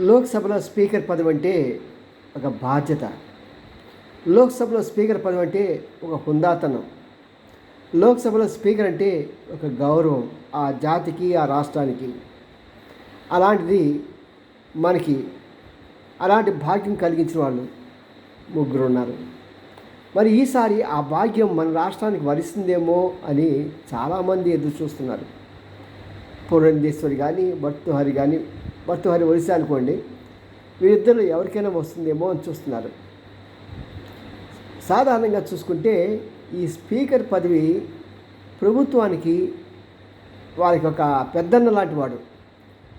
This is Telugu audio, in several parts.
లోక్సభలో స్పీకర్ పదవి అంటే ఒక బాధ్యత. లోక్సభలో స్పీకర్ పదవి అంటే ఒక హుందాతనం. లోక్సభలో స్పీకర్ అంటే ఒక గౌరవం ఆ జాతికి ఆ రాష్ట్రానికి. అలాంటిది మనకి అలాంటి భాగ్యం కలిగించిన వాళ్ళు ముగ్గురు ఉన్నారు. మరి ఈసారి ఆ భాగ్యం మన రాష్ట్రానికి వరిస్తుందేమో అని చాలామంది ఎదురు చూస్తున్నారు. పురంధేశ్వరి కానీ భర్తుహరి కానీ భర్తృహరి ఒరిస్సా అనుకోండి వీరిద్దరు ఎవరికైనా వస్తుందేమో అని చూస్తున్నారు. సాధారణంగా చూసుకుంటే ఈ స్పీకర్ పదవి ప్రభుత్వానికి వారికి ఒక పెద్దన్న లాంటి వాడు.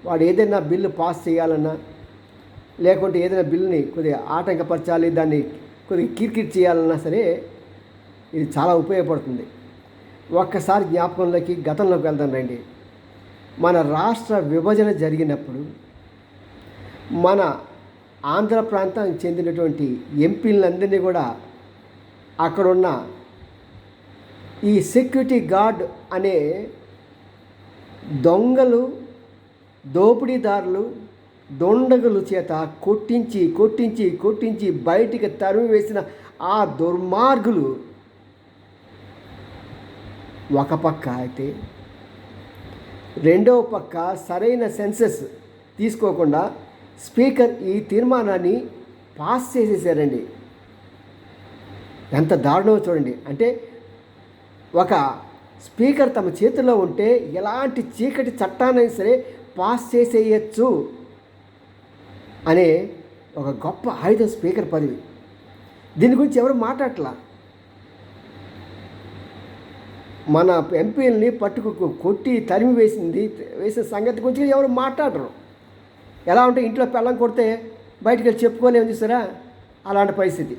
వాడు ఏదైనా బిల్లు పాస్ చేయాలన్నా లేకుంటే ఏదైనా బిల్లుని కొద్దిగా ఆటంకపరచాలి దాన్ని కొద్దిగా కిరికిరి చేయాలన్నా సరే ఇది చాలా ఉపయోగపడుతుంది. ఒక్కసారి జ్ఞాపకంలోకి గతంలోకి వెళ్దాం రండి. మన రాష్ట్ర విభజన జరిగినప్పుడు మన ఆంధ్ర ప్రాంతానికి చెందినటువంటి ఎంపీలందరినీ కూడా అక్కడున్న ఈ సెక్యూరిటీ గార్డ్ అనే దొంగలు దోపిడీదారులు దొండగుల చేత కొట్టించి కొట్టించి కొట్టించి బయటికి తరిమి వేసిన ఆ దుర్మార్గులు ఒక పక్క అయితే రెండవ పక్క సరైన సెన్సెస్ తీసుకోకుండా స్పీకర్ ఈ తీర్మానాన్ని పాస్ చేసేసారండి. ఎంత దారుణమో చూడండి. అంటే ఒక స్పీకర్ తమ చేతిలో ఉంటే ఎలాంటి చీకటి చట్టానైనా సరే పాస్ చేసేయచ్చు అనే ఒక గొప్ప ఆయుధ స్పీకర్ పదవి. దీని గురించి ఎవరు మాట్లాడట్లా? మన ఎంపీలని పట్టుకు కొట్టి తరిమి వేసింది వేసిన సంగతి గురించి ఎవరు మాట్లాడరు. ఎలా ఉంటే ఇంట్లో పెళ్ళం కొడితే బయటికి వెళ్ళి చెప్పుకోలేము చూసారా? అలాంటి పరిస్థితి.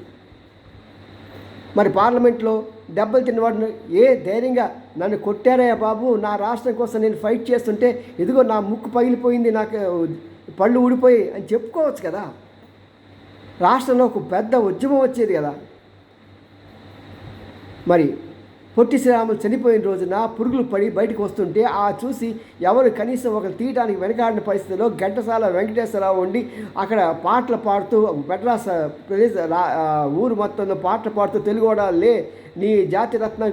మరి పార్లమెంట్లో దెబ్బలు తిన్నవాడిని ఏ ధైర్యంగా నన్ను కొట్టారయ్యా బాబు నా రాష్ట్రం కోసం నేను ఫైట్ చేస్తుంటే ఇదిగో నా ముక్కు పగిలిపోయింది నాకు పళ్ళు ఊడిపోయి అని చెప్పుకోవచ్చు కదా. రాష్ట్రంలో ఒక పెద్ద ఉద్యమం వచ్చేది కదా. మరి పొట్టి శ్రీరాములు చనిపోయిన రోజున పురుగులు పడి బయటకు వస్తుంటే ఆ చూసి ఎవరు కనీసం ఒకరు తీయడానికి వెనకాడిన పరిస్థితిలో ఘంటసాల వెంకటేశ్వరరావు ఉండి అక్కడ పాటలు పాడుతూ మెడ్రాస్ ప్రదేశ ఊరు మొత్తంలో పాటలు పాడుతూ తెలుగువాడా లే నీ జాతి రత్న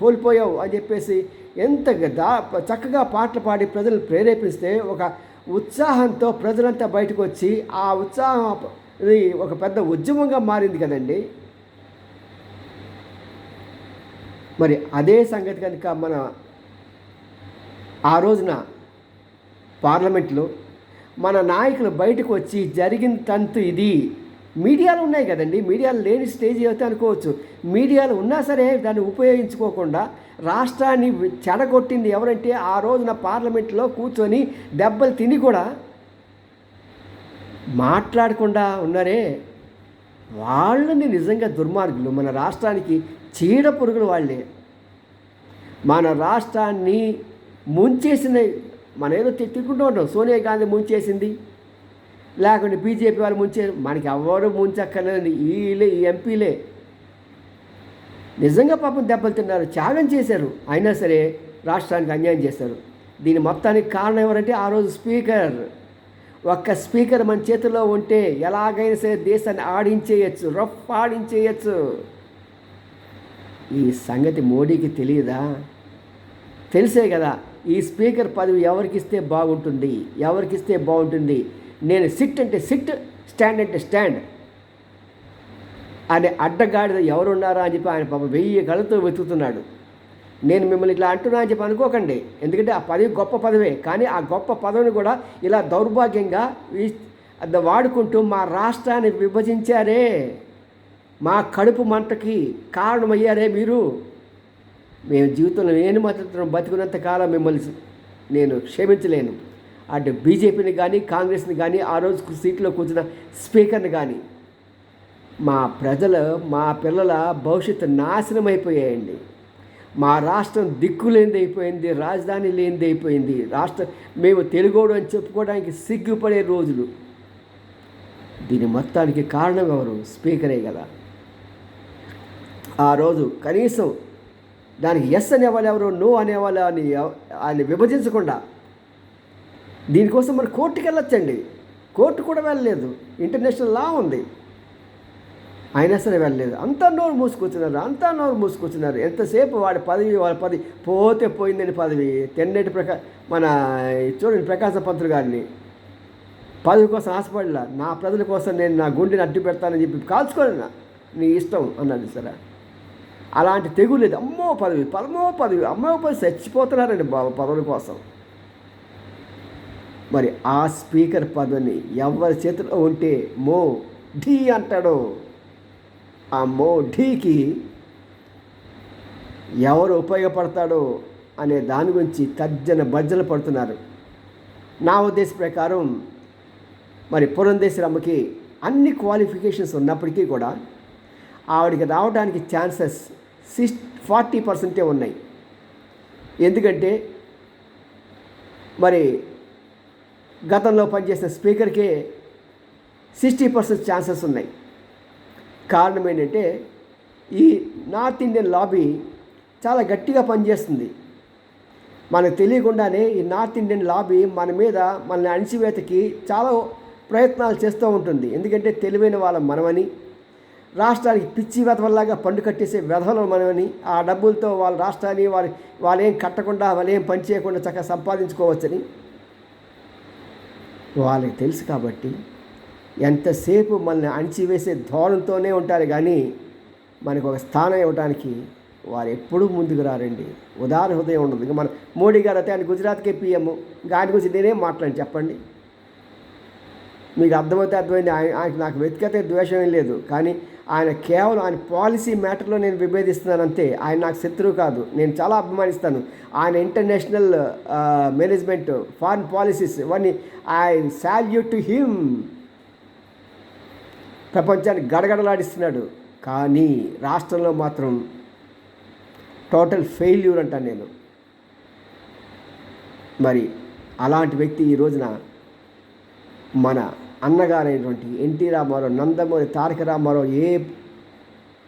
కోల్పోయావు అని చెప్పేసి ఎంత దా చక్కగా పాటలు పాడి ప్రజలు ప్రేరేపిస్తే ఒక ఉత్సాహంతో ప్రజలంతా బయటకు వచ్చి ఆ ఉత్సాహం ఒక పెద్ద ఉద్యమంగా మారింది కదండి. మరి అదే సంగతి కనుక మన ఆ రోజున పార్లమెంట్లో మన నాయకులు బయటకు వచ్చి జరిగిన తంతు ఇది. మీడియాలు ఉన్నాయి కదండి. మీడియాలు లేని స్టేజ్ అయితే అనుకోవచ్చు మీడియాలు ఉన్నా సరే దాన్ని ఉపయోగించుకోకుండా రాష్ట్రాన్ని చెడగొట్టింది ఎవరంటే ఆ రోజున పార్లమెంట్లో కూర్చొని దెబ్బలు తిని కూడా మాట్లాడకుండా ఉన్నారే వాళ్ళని నిజంగా దుర్మార్గులు. మన రాష్ట్రానికి చీడ పురుగులు వాళ్ళే. మన రాష్ట్రాన్ని ముంచేసిన మన ఏదో తిట్టుకుంటూ ఉంటాం. సోనియా గాంధీ ముంచేసింది. లేకుంటే బీజేపీ వాళ్ళు ముంచే మనకి ఎవరు ముంచక్కర్లేదు వీళ్ళే ఈ ఎంపీలే. నిజంగా పాపం దెబ్బలు తిన్నారు. త్యాగం చేశారు. అయినా సరే రాష్ట్రానికి అన్యాయం చేశారు. దీని మొత్తానికి కారణం ఎవరంటే ఆ రోజు స్పీకర్. ఒక్క స్పీకర్ మన చేతిలో ఉంటే ఎలాగైనా సరే దేశాన్ని ఆడించేయచ్చు రఫ్ ఆడించేయచ్చు. ఈ సంగతి మోడీకి తెలియదా? తెలిసే కదా ఈ స్పీకర్ పదవి ఎవరికిస్తే బాగుంటుంది ఎవరికిస్తే బాగుంటుంది? నేను సిట్ అంటే సిట్ స్టాండ్ అంటే స్టాండ్. అనే అడ్డగాడిద ఎవరున్నారా అని చెప్పి ఆయన పాప వెయ్యి కళ్ళతో వెతుకుతున్నాడు. నేను మిమ్మల్ని ఇట్లా అంటున్నా అని చెప్పి అనుకోకండి. ఎందుకంటే ఆ పదవి గొప్ప పదవే. కానీ ఆ గొప్ప పదవిని కూడా ఇలా దౌర్భాగ్యంగా వాడుకుంటూ మా రాష్ట్రాన్ని విభజించారే. మా కడుపు మంటకి కారణమయ్యారే మీరు. మేము జీవితంలో నేను మాత్రం బతికున్నంత కాలం మిమ్మల్ని నేను క్షమించలేను. అటు బీజేపీని కానీ కాంగ్రెస్ని కానీ ఆ రోజు సీట్లో కూర్చున్న స్పీకర్ని కానీ మా ప్రజలు మా పిల్లల భవిష్యత్తు నాశనం అయిపోయాయండి మా రాష్ట్రం దిక్కు లేనిది అయిపోయింది రాజధాని లేనిది అయిపోయింది. రాష్ట్ర మేము తెలుగోడు అని చెప్పుకోవడానికి సిగ్గుపడే రోజులు. దీని మొత్తానికి కారణం ఎవరు? స్పీకరే కదా. ఆ రోజు కనీసం దానికి ఎస్ అనేవాళ్ళు ఎవరు నో అనేవాళ్ళు అని ఆయన విభజించకుండా దీనికోసం మరి కోర్టుకి వెళ్ళొచ్చండి కోర్టు కూడా వెళ్ళలేదు. ఇంటర్నేషనల్ లా ఉంది. అయినా సరే వెళ్ళలేదు. అంతా నోరు మూసుకొచ్చినారు అంతా నోరు మూసుకొచ్చినారు. ఎంతసేపు వాడి పదవి వాడి పది పోతే పోయిందని పదవి. తెన్నటి ప్రకా మన చూడండి ప్రకాశ పంతులు గారిని. పదవి కోసం ఆశపడలా. నా ప్రజల కోసం నేను నా గుండెని అడ్డు పెడతానని చెప్పి కాల్చుకోను నీ ఇష్టం అన్నాడు సరే. అలాంటి తెగులు లేదు. అమ్మో పదవి పదమో పదవి అమ్మో పదవి చచ్చిపోతున్నారండి బాబు పదవుల కోసం. మరి ఆ స్పీకర్ పదవిని ఎవరి చేతిలో ఉంటే మో ఢీ అంటాడో. ఆ మోఢీకి ఎవరు ఉపయోగపడతాడో అనే దాని గురించి తర్జన భర్జన పడుతున్నారు. నా ఉద్దేశ ప్రకారం మరి పురంధేశ్వరమ్మకి అన్ని క్వాలిఫికేషన్స్ ఉన్నప్పటికీ కూడా ఆవిడకి రావడానికి ఛాన్సెస్ సిక్స్ ఫార్టీ పర్సెంటే ఉన్నాయి. ఎందుకంటే మరి గతంలో పనిచేసిన స్పీకర్కే సిక్స్టీ పర్సెంట్ ఛాన్సెస్ ఉన్నాయి. కారణం ఏంటంటే ఈ నార్త్ ఇండియన్ లాబీ చాలా గట్టిగా పనిచేస్తుంది. మనకు తెలియకుండానే ఈ నార్త్ ఇండియన్ లాబీ మన మీద మన అణిచివేతకి చాలా ప్రయత్నాలు చేస్తూ ఉంటుంది. ఎందుకంటే తెలివైన వాళ్ళం మనమని రాష్ట్రానికి పిచ్చి వెధవల్లాగా పండు కట్టేసే వెధవలు మనమని ఆ డబ్బులతో వాళ్ళ రాష్ట్రాన్ని వారి వాళ్ళేం కట్టకుండా వాళ్ళేం పని చేయకుండా చక్కగా సంపాదించుకోవచ్చని వాళ్ళకి తెలుసు కాబట్టి ఎంతసేపు మనల్ని అణిచివేసే ధోరణితోనే ఉంటారు కానీ మనకు ఒక స్థానం ఇవ్వడానికి వారు ఎప్పుడూ ముందుకు రారండి. ఉదాహరణ హృదయం ఉండదు ఇంకా మన మోడీ గారు అయితే ఆయన గుజరాత్కే పిఎం. ఇంకా ఆయన గురించి నేనేం మాట్లాడి చెప్పండి. మీకు అర్థమైతే అర్థమైంది. ఆయన ఆయన నాకు వ్యక్తిగత ద్వేషం ఏం లేదు. కానీ ఆయన కేవలం ఆయన పాలసీ మ్యాటర్లో నేను విభేదిస్తున్నాను అంతే. ఆయన నాకు శత్రువు కాదు. నేను చాలా అభిమానిస్తాను. ఆయన ఇంటర్నేషనల్ మేనేజ్మెంట్ ఫారిన్ పాలసీస్ ఇవన్నీ ఐ సాల్యూట్ టు హిమ్. ప్రపంచాన్ని గడగడలాడిస్తున్నాడు. కానీ రాష్ట్రంలో మాత్రం టోటల్ ఫెయిల్యూర్ అంటాను నేను. మరి అలాంటి వ్యక్తి ఈ రోజున మన అన్నగారైనటువంటి ఎన్టీ రామారావు నందమూరి తారక రామారావు ఏ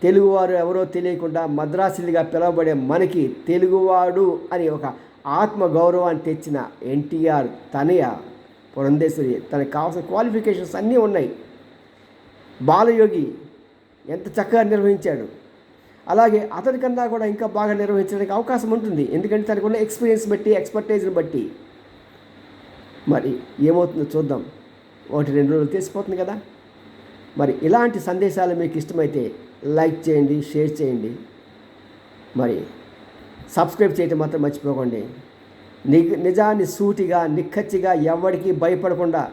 తెలుగువారు ఎవరో తెలియకుండా మద్రాసులుగా పిలువబడే మనకి తెలుగువాడు అని ఒక ఆత్మ గౌరవాన్ని తెచ్చిన ఎన్టీఆర్ తనయ పురంధేశ్వరి తనకు కావాల్సిన క్వాలిఫికేషన్స్ అన్నీ ఉన్నాయి. బాలయోగి ఎంత చక్కగా నిర్వహించాడు. అలాగే అతనికన్నా కూడా ఇంకా బాగా నిర్వహించడానికి అవకాశం ఉంటుంది. ఎందుకంటే తనకు ఉన్న ఎక్స్పీరియన్స్ బట్టి ఎక్స్పర్టైజ్ని బట్టి. మరి ఏమవుతుందో చూద్దాం. ఒకటి రెండు రోజులు తెలిసిపోతుంది కదా. మరి ఇలాంటి సందేశాలు మీకు ఇష్టమైతే లైక్ చేయండి షేర్ చేయండి. మరి సబ్స్క్రైబ్ చేయటం మాత్రం మర్చిపోకండి. నిజాన్ని సూటిగా నిక్కచ్చిగా ఎవరికి భయపడకుండా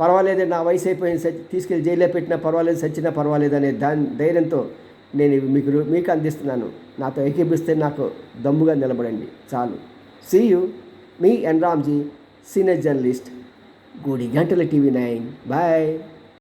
పర్వాలేదు నా వయసు అయిపోయింది తీసుకెళ్ళి జైల్లో పెట్టినా పర్వాలేదు సచ్చినా పర్వాలేదు అనే దాని ధైర్యంతో నేను మీకు మీకు అందిస్తున్నాను. నాతో ఏకీపిస్తే నాకు దమ్ముగా నిలబడండి. చాలు. సీయు మీ ఎన్ రామ్జీ సీనియర్ జర్నలిస్ట్ గుడి గంటల టీవీ నైన్ బాయ్